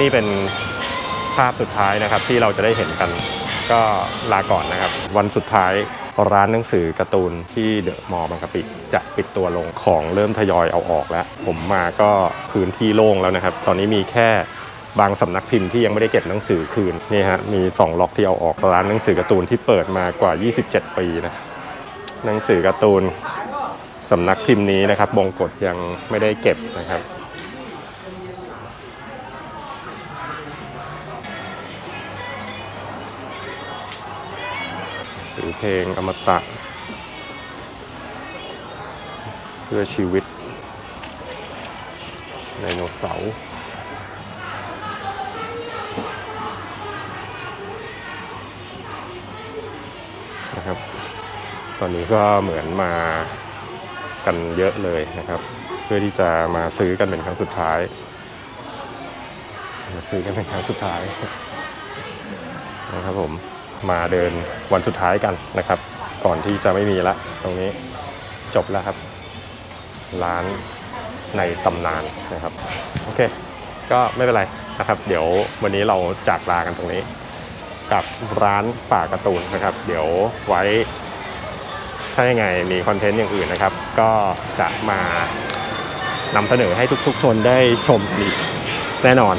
นี่เป็นภาพสุดท้ายนะครับที่เราจะได้เห็นกัน ก็ลาก่อนนะครับ วันสุดท้ายร้านหนังสือการ์ตูนที่เดอะมอลล์บางกะปิจะปิดตัวลงของเริ่มทยอยเอาออกแล้ว ผมมาก็พื้นที่โล่งแล้วนะครับ ตอนนี้มีแค่บางสำนักพิมพ์ที่ยังไม่ได้เก็บหนังสือคืนนี่ฮะมีสองล็อกที่เอาออกร้านหนังสือการ์ตูนที่เปิดมากว่า 27 ปีนะหนังสือการ์ตูนสำนักพิมพ์นี้นะครับบงกฎยังไม่ได้เก็บนะครับ สื่อเพลงอมตะ เพื่อชีวิตไดโนเสาร์นะครับ ตอนนี้ก็เหมือนมากันเยอะเลยนะครับ เพื่อที่จะมาซื้อกันเป็นครั้งสุดท้ายมาซื้อกันเป็นครั้งสุดท้ายนะครับผม มาเดินวันสุดท้ายกันนะครับ ก่อนที่จะไม่มีละ ตรงนี้จบแล้วครับ ร้านในตำนานนะครับ โอเค ก็ไม่เป็นไรนะครับ เดี๋ยววันนี้เราจากลากันตรงนี้ กับร้านป่าการ์ตูนนะครับ เดี๋ยวไว้ถ้ายังไงมีคอนเทนต์อย่างอื่นนะครับ ก็จะมานำเสนอให้ทุกๆคนได้ชมอีกแน่นอน